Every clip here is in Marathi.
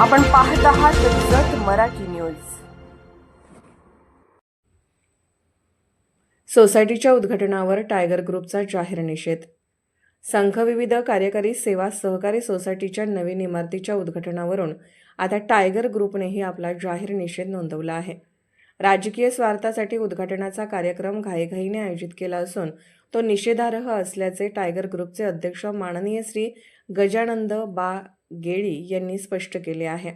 आपण पाहत आहात जत मराठी न्यूज. सोसायटीच्या उद्घाटनावर टायगर ग्रुपचा जाहीर निषेध. संघ विविध कार्यकारी सेवा सहकारी सोसायटीच्या नवीन इमारतीच्या उद्घाटनावरून आता टायगर ग्रुपनेही आपला जाहीर निषेध नोंदवला आहे. राजकीय स्वार्थासाठी उद्घाटनाचा कार्यक्रम घाईघाईने आयोजित केला असून तो निषेधार्ह असल्याचे टायगर ग्रुपचे अध्यक्ष माननीय श्री गजानंद बा गेळी यांनी स्पष्ट केले आहे.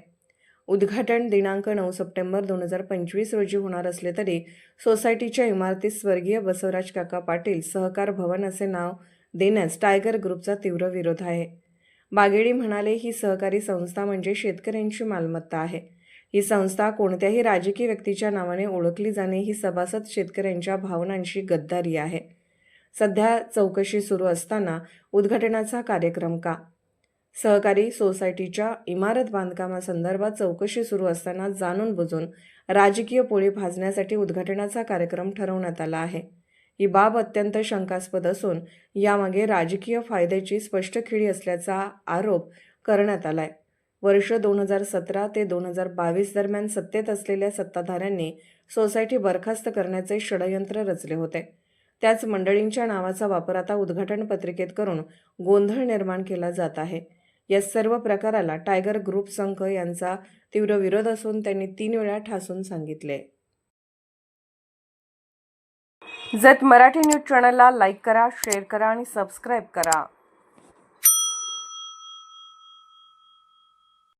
उद्घाटन दिनांक नऊ सप्टेंबर दोन हजार पंचवीस रोजी होणार असले तरी सोसायटीच्या इमारतीत स्वर्गीय बसवराज काका पाटील सहकार भवन असे नाव देण्यास टायगर ग्रुपचा तीव्र विरोध आहे. बागेडी म्हणाले ही सहकारी संस्था म्हणजे शेतकऱ्यांची मालमत्ता आहे. ही संस्था कोणत्याही राजकीय व्यक्तीच्या नावाने ओळखली जाणे ही सभासद शेतकऱ्यांच्या भावनांशी गद्दारी आहे. सध्या चौकशी सुरू असताना उद्घाटनाचा कार्यक्रम का? सहकारी सोसायटीच्या इमारत बांधकामासंदर्भात चौकशी सुरू असताना जाणून बुजून राजकीय पोळी भाजण्यासाठी उद्घाटनाचा कार्यक्रम ठरवण्यात आला आहे. ही बाब अत्यंत शंकास्पद असून यामागे राजकीय फायद्याची स्पष्ट खिळी असल्याचा आरोप करण्यात आलाय. वर्ष दोन हजार सतरा ते दोन हजार बावीस दरम्यान सत्तेत असलेल्या सत्ताधाऱ्यांनी सोसायटी बरखास्त करण्याचे षडयंत्र रचले होते. त्याच मंडळींच्या नावाचा वापर आता उद्घाटन पत्रिकेत करून गोंधळ निर्माण केला जात आहे. या सर्व प्रकाराला टायगर ग्रुप संघ यांचा तीव्र विरोध असून त्यांनी तीन वेळा ठासून सांगितले. जत मराठी न्यूज चॅनलला लाईक करा शेअर करा आणि सबस्क्राईब करा.